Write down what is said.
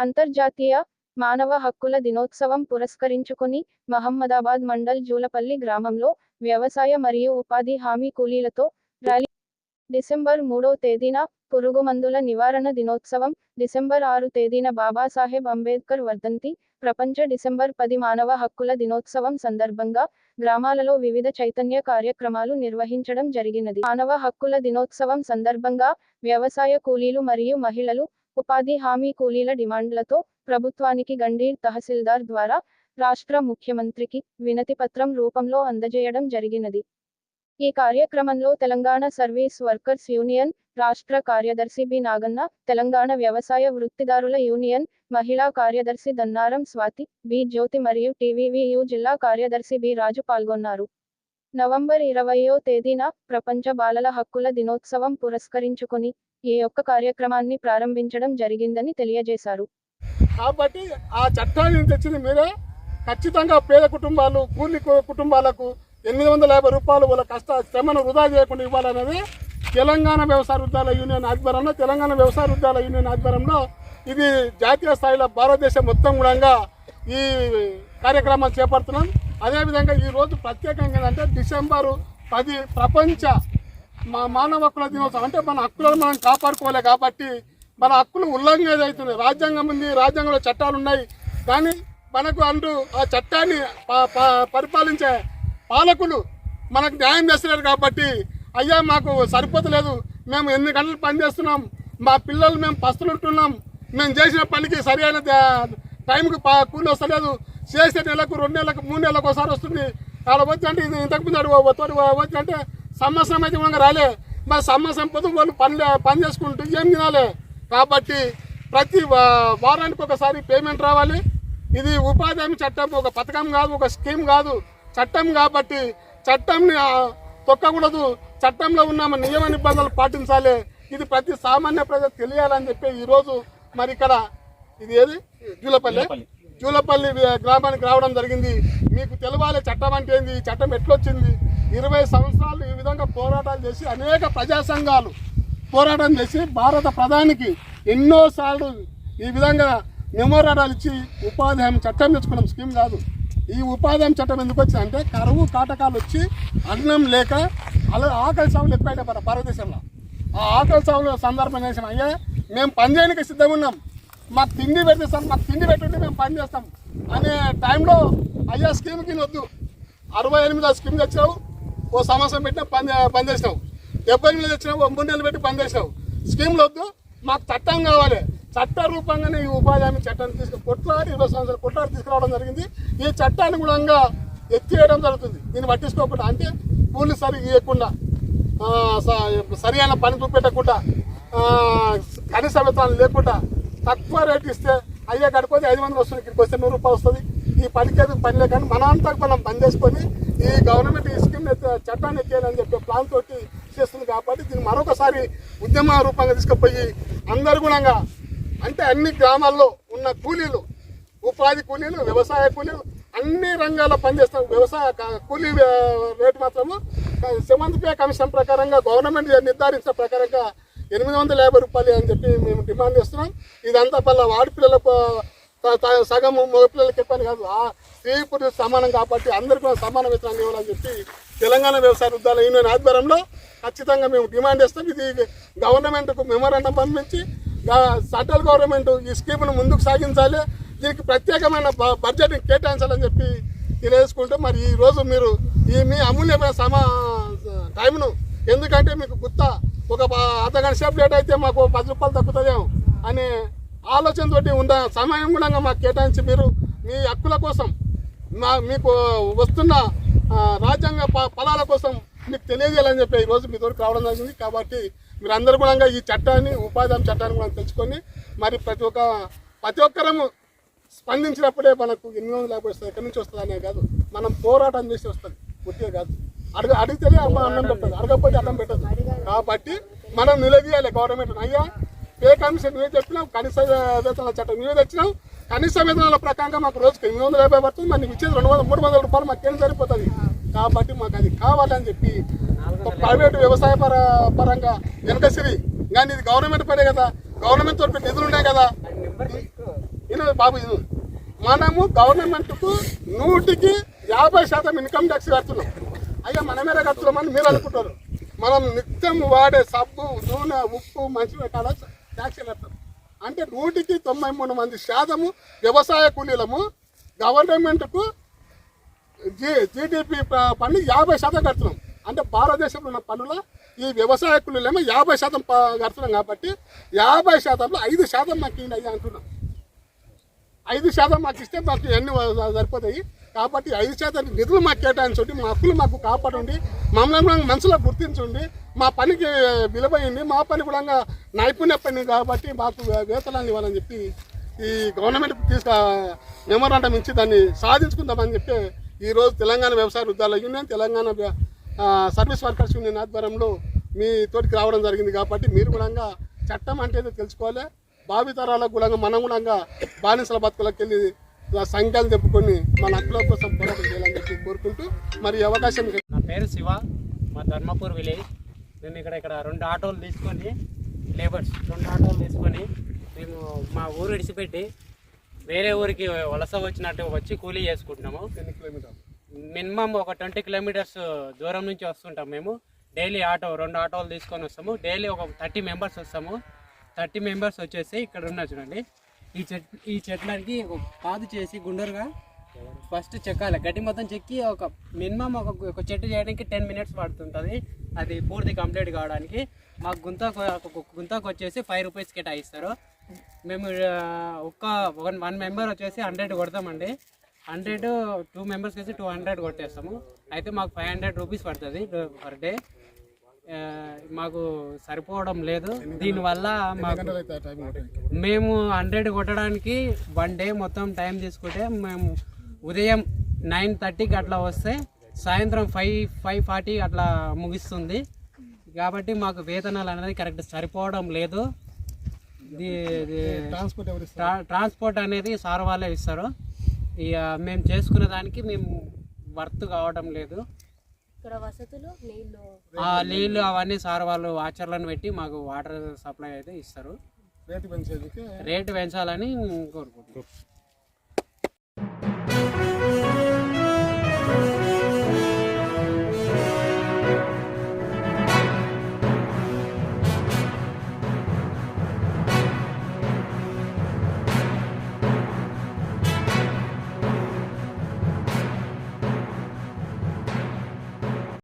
అంతర్జాతీయ మానవ హక్కుల దినోత్సవం పురస్కరించుకుని మహమ్మదాబాద్ మండల్ జూలపల్లి గ్రామంలో వ్యవసాయ మరియు ఉపాధి హామీ కూలీలతో ర్యాలీ. డిసెంబర్ మూడో తేదీన పురుగుమందుల నివారణ దినోత్సవం. డిసెంబర్ ఆరు తేదీన బాబాసాహెబ్ అంబేద్కర్ వర్ధంతి. ప్రపంచ డిసెంబర్ పది మానవ హక్కుల దినోత్సవం సందర్భంగా గ్రామాలలో వివిధ చైతన్య కార్యక్రమాలు నిర్వహించడం జరిగినది. మానవ హక్కుల దినోత్సవం సందర్భంగా వ్యవసాయ కూలీలు మరియు మహిళలు ఉపాధి హామీ కూలీల డిమాండ్లతో ప్రభుత్వానికి గండీర్ తహసీల్దార్ ద్వారా రాష్ట్ర ముఖ్యమంత్రికి వినతిపత్రం రూపంలో అందజేయడం జరిగినది. ఈ కార్యక్రమంలో తెలంగాణ సర్వీస్ వర్కర్స్ యూనియన్ రాష్ట్ర కార్యదర్శి బి నాగన్న తెలంగాణ వ్యవసాయ వృత్తిదారుల యూనియన్ మహిళా కార్యదర్శి దన్నారం స్వాతి బి జ్యోతి మరియు టీవీవీయు జిల్లా కార్యదర్శి బి రాజు పాల్గొన్నారు. నవంబర్ ఇరవయో తేదీన ప్రపంచ బాలల హక్కుల దినోత్సవం పురస్కరించుకొని ఈ యొక్క కార్యక్రమాన్ని ప్రారంభించడం జరిగిందని తెలియజేశారు. కాబట్టి ఆ చట్టాన్ని తెచ్చిన మీరే. ఖచ్చితంగా పేద కుటుంబాలు కూలి కుటుంబాలకు ఎనిమిది వందల యాభై రూపాయలు వాళ్ళ కష్ట శ్రమను వృధా చేయకుండా ఇవ్వాలనేది తెలంగాణ వ్యవసాయ ఉద్యాల యూనియన్ ఆధ్వర్యంలో తెలంగాణ వ్యవసాయ ఉద్యాల యూనియన్ ఆధ్వర్యంలో ఇది జాతీయ స్థాయిలో భారతదేశం మొత్తం కూడా ఈ కార్యక్రమాలు చేపడుతున్నాం. అదేవిధంగా ఈ రోజు ప్రత్యేకంగా అంటే డిసెంబరు పది ప్రపంచ మా మానవ హక్కుల దినోత్సవం. అంటే మన హక్కులను మనం కాపాడుకోవాలి కాబట్టి మన హక్కులు ఉల్లంఘన అవుతున్నాయి రాజ్యాంగం ఉంది రాజ్యాంగంలో చట్టాలు ఉన్నాయి. కానీ మనకు అంటూ ఆ చట్టాన్ని ప- ప- పరిపాలించే పాలకులు మనకు న్యాయం చేస్తున్నారు కాబట్టి అయ్యా మాకు సరిపోతలేదు మేము ఎన్ని గంటలు పనిచేస్తున్నాం మా పిల్లలు మేము పస్తులు ఉంటున్నాం మేము చేసిన పనికి సరైన టైంకు టైంకి ప- కూలి వస్తలేదు. చేసే నెలకు రెండు నెలలకు మూడు నెలలకు ఒకసారి వస్తుంది. అలా వచ్చి ఇది ఇంతకుముందు అడుగు తోటి వచ్చి సంవత్సరం అయితే మనకు రాలే. మరి సంవత్సరం పోతే వాళ్ళు పని పని చేసుకుంటూ ఏం తినాలి? కాబట్టి ప్రతి వారానికి ఒకసారి పేమెంట్ రావాలి. ఇది ఉపాధి హామీ చట్టం ఒక పథకం కాదు ఒక స్కీమ్ కాదు. చట్టం కాబట్టి చట్టంని తొక్కకూడదు. చట్టంలో ఉన్న నియమ నిబంధనలు పాటించాలి. ఇది ప్రతి సామాన్య ప్రజలకు తెలియాలని చెప్పి ఈరోజు మరి ఇక్కడ ఇది ఏది? జూలపల్లి. చూలపల్లి గ్రామానికి రావడం జరిగింది. మీకు తెలవాలి చట్టం అంటే ఏంది? ఈ చట్టం ఎట్లొచ్చింది? ఇరవై సంవత్సరాలు ఈ విధంగా పోరాటాలు చేసి అనేక ప్రజా సంఘాలు పోరాటం చేసి భారత ప్రధానికి ఎన్నోసార్లు ఈ విధంగా మెమోరాటాలు ఇచ్చి ఉపాధి హామీ చట్టం తెచ్చుకోవడం స్కీమ్ కాదు. ఈ ఉపాధి హామీ చట్టం ఎందుకు వచ్చింది అంటే కరువు కాటకాలు వచ్చి అన్నం లేక అలా ఆకలి సాగులు ఎక్కువైతే భారతదేశంలో. ఆ ఆకలి సాగుల సందర్భం చేసిన అయ్యా మేము పని చేయడానికి సిద్ధంగా ఉన్నాం. మాకు తిండి పెట్టేస్తాం మాకు తిండి పెట్టుంటే మేము పని చేస్తాం. అనే టైంలో అయ్యా కింద వద్దు అరవై ఎనిమిది స్కీమ్ తెచ్చావు ఓ సంవత్సరం పెట్టినా పని పని చేసినావు. డెబ్బై ఎనిమిది తెచ్చినావు ఓ మూడు నెలలు పెట్టి పని చేసినావు. స్కీమ్లు వద్దు మాకు చట్టం కావాలి. చట్ట రూపంగానే ఈ ఉపాధి హామీ చట్టాన్ని తీసుకు కొట్లాడి ఇరవై సంవత్సరాలు కొట్లాడి తీసుకురావడం జరిగింది. ఈ చట్టాన్ని కూడా ఎత్తివేయడం జరుగుతుంది. దీన్ని పట్టించుకోకుండా అంటే కూలి సరి ఇవ్వకుండా సరి అయిన పని చూపెట్టకుండా కనీస వేతనాలు లేకుండా తక్కువ రేట్ ఇస్తే అయ్యే గడిపోతే ఐదు వందలు వస్తుంది ఇక్కడికి వస్తే నూరు రూపాయలు వస్తుంది. ఈ పనికేది పని కానీ మన అంతా మనం పని చేసుకొని ఈ గవర్నమెంట్ ఈ స్కీమ్ చట్టాన్ని ఎత్తేయాలని చెప్పే ప్లాన్ తోటి చేస్తుంది కాబట్టి దీన్ని మరొకసారి ఉద్యమ రూపంగా తీసుకుపోయి అందరు గుణంగా అంటే అన్ని గ్రామాల్లో ఉన్న కూలీలు ఉపాధి కూలీలు వ్యవసాయ కూలీలు అన్ని రంగాల్లో పనిచేస్తాం వ్యవసాయ కూలీ రేటు మాత్రము సెవెంత్ పే కమిషన్ ప్రకారంగా గవర్నమెంట్ నిర్ధారించిన ప్రకారంగా ఎనిమిది వందల యాభై రూపాయలు అని చెప్పి మేము డిమాండ్ చేస్తున్నాం. ఇదంతా పల్ల ఆడపిల్లలకు త- త- సగం మగపిల్లలకి చెప్పని కాదు ఆ స్త్రీ పురుషులు సమానం కాబట్టి అందరికీ కూడా సమాన వేతనాలు ఇవ్వాలని చెప్పి తెలంగాణ వ్యవసాయ వృద్ధాల యూనియన్ ఆధ్వర్యంలో ఖచ్చితంగా మేము డిమాండ్ చేస్తాం. ఇది గవర్నమెంట్కు మెమోరాండం పంపించి సెంట్రల్ గవర్నమెంట్ ఈ స్కీమ్ను ముందుకు సాగించాలి. దీనికి ప్రత్యేకమైన బడ్జెట్ని కేటాయించాలని చెప్పి తెలియజేసుకుంటే మరి ఈరోజు మీరు ఈ మీ అమూల్యమైన సమా టైంను ఎందుకంటే మీకు గుత్త ఒక ప- అర్ధగంట సేపు లేట్ అయితే మాకు పది రూపాయలు తగ్గుతుందేమో అనే ఆలోచనతోటి ఉన్న సమయం కూడా మాకు కేటాయించి మీరు మీ హక్కుల కోసం మా మీకు వస్తున్న రాజ్యాంగ ప- ఫలాల కోసం మీకు తెలియజేయాలని చెప్పి ఈరోజు మీ దగ్గరికి రావడం జరిగింది. కాబట్టి మీరందరూ కూడా ఈ చట్టాన్ని ఉపాధి హామీ చట్టాన్ని కూడా తెచ్చుకొని మరి ప్రతి ఒక్క ప్రతి ఒక్కరము స్పందించినప్పుడే మనకు ఎన్ని రోజులు లేకపోతే ఎక్కడి నుంచి వస్తుంది అనే కాదు. మనం పోరాటం చేసి వస్తుంది. పూర్తిగా కాదు. అడుగు అడిగితేనే అమ్మ అన్నం పెట్టదు అడగకపోతే అన్నం పెట్టదు. కాబట్టి మనం నిలదీయాలి గవర్నమెంట్ అయ్యా పే కమిషన్ నువ్వే చెప్పినాం కనీస వేతనాల చట్టం నువ్వే తెచ్చినాం కనీస వేతనాల ప్రకారంగా మాకు రోజుకి ఎనిమిది వందల యాభై పడుతుంది మరి నీకు ఇచ్చేది రెండు వందల మూడు వందల రూపాయలు మాకేం సరిపోతుంది? కాబట్టి మాకు అది కావాలని చెప్పి ప్రైవేట్ వ్యవసాయ పర పరంగా వెనకసిరి కానీ ఇది గవర్నమెంట్ పనే కదా గవర్నమెంట్ తోటి నిధులు ఉన్నాయి కదా. బాబు ఇది మనము గవర్నమెంట్కు నూటికి యాభై శాతం ఇన్కమ్ ట్యాక్స్ కడుతున్నాం. అయ్యా మన మీద కడుతున్నామని మీరు అనుకుంటారు. మనం నిత్యం వాడే సబ్బు నూనె ఉప్పు మంచిగా కాడ ట్యాక్సీలు కడతాం అంటే నూటికి తొంభై మూడు మంది శాతము వ్యవసాయ కూలీలము గవర్నమెంట్కు జీ జీడిపి ప- పన్ను యాభై శాతం కడుతున్నాం. అంటే భారతదేశంలో ఉన్న పన్నుల ఈ వ్యవసాయ కూలీలేమో యాభై శాతం కడుతున్నాం కాబట్టి యాభై శాతంలో ఐదు శాతం మాకు ఇయ్యండి అంటున్నాం. ఐదు శాతం మాకు ఇస్తే మాకు ఎన్ని సరిపోతాయి? కాబట్టి ఐదు శాతం నిధులు మాకు కేటాయించండి మా హక్కులు మాకు కాపాడండి మమ్మల్ని మనసులో గుర్తించండి మా పనికి విలువైంది మా పని కూడా నైపుణ్య పని కాబట్టి మాకు వేతనాలు ఇవ్వాలని చెప్పి ఈ గవర్నమెంట్ తీసుకు మెమోరాండం ఇచ్చి దాన్ని సాధించుకుందామని చెప్పి ఈరోజు తెలంగాణ వ్యవసాయ వృద్ధాల union Telangana service workers union ఆధ్వర్యంలో మీ తోటికి రావడం జరిగింది కాబట్టి మీరు కూడా చట్టం అంటే తెలుసుకోవాలి. భావితరాలకు కూడా మనం కూడా బానిసల బతుకులకు వెళ్ళి ఇలా సంఖ్యలు చెప్పుకొని మన హక్కుల కోసం పోరాటం చేయాలని చెప్పి కోరుకుంటూ మరి అవకాశం నా పేరు శివ మా ధర్మపూర్ విలేజ్. మేము ఇక్కడ ఇక్కడ రెండు ఆటోలు తీసుకొని లేబర్స్ రెండు ఆటోలు తీసుకొని మేము మా ఊరు విడిచిపెట్టి వేరే ఊరికి వలస వచ్చినట్టు వచ్చి కూలీ చేసుకుంటున్నాము. ఎన్ని కిలోమీటర్లు? మినిమం ఒక ట్వంటీ కిలోమీటర్స్ దూరం నుంచి వస్తుంటాం మేము. డైలీ ఆటో రెండు ఆటోలు తీసుకొని వస్తాము. డైలీ ఒక థర్టీ మెంబర్స్ వస్తాము. థర్టీ మెంబర్స్ వచ్చేసి ఇక్కడ ఉన్నారు చూడండి. ఈ చెట్ ఈ చెట్లకి ఒక పాదు చేసి గుండరుగా ఫస్ట్ చెక్కాలి. గడ్డి మొత్తం చెక్కి ఒక మినిమం ఒక ఒక చెట్టు చేయడానికి టెన్ మినిట్స్ పడుతుంటుంది. అది పూర్తి కంప్లీట్ కావడానికి. మాకు గుంతకు ఒక గుంతకు వచ్చేసి ఫైవ్ రూపీస్ కేటాయిస్తారు మేము ఒక్క వన్ వన్ మెంబర్ వచ్చేసి హండ్రెడ్ కొడతామండి. హండ్రెడ్ టూ మెంబర్స్ వచ్చి టూ హండ్రెడ్ కొట్టేస్తాము. అయితే మాకు ఫైవ్ హండ్రెడ్ రూపీస్ పడుతుంది పర్ డే. మాకు సరిపోవడం లేదు. దీనివల్ల మాకు. మేము హండ్రెడ్ కొట్టడానికి వన్ డే మొత్తం టైం తీసుకుంటే మేము ఉదయం నైన్ థర్టీకి అట్లా వస్తే సాయంత్రం ఫైవ్ ఫైవ్ ఫార్టీ అట్లా ముగిస్తుంది. కాబట్టి మాకు వేతనాలు అనేది కరెక్ట్ సరిపోవడం లేదు. ట్రాన్స్పోర్ట్ అనేది సార్ వాళ్ళే ఇస్తారు. ఇక మేము చేసుకునే దానికి మేము వర్త్ కావడం లేదు. ఇక్కడ వసతులు నీళ్ళు ఆ నీళ్ళు అవన్నీ సార్ వాళ్ళు ఆచరణను పెట్టి మాకు వాటర్ సప్లై అయితే ఇస్తారు. రేటు పెంచేందుకు రేటు పెంచాలని కోరుకుంటున్నాం.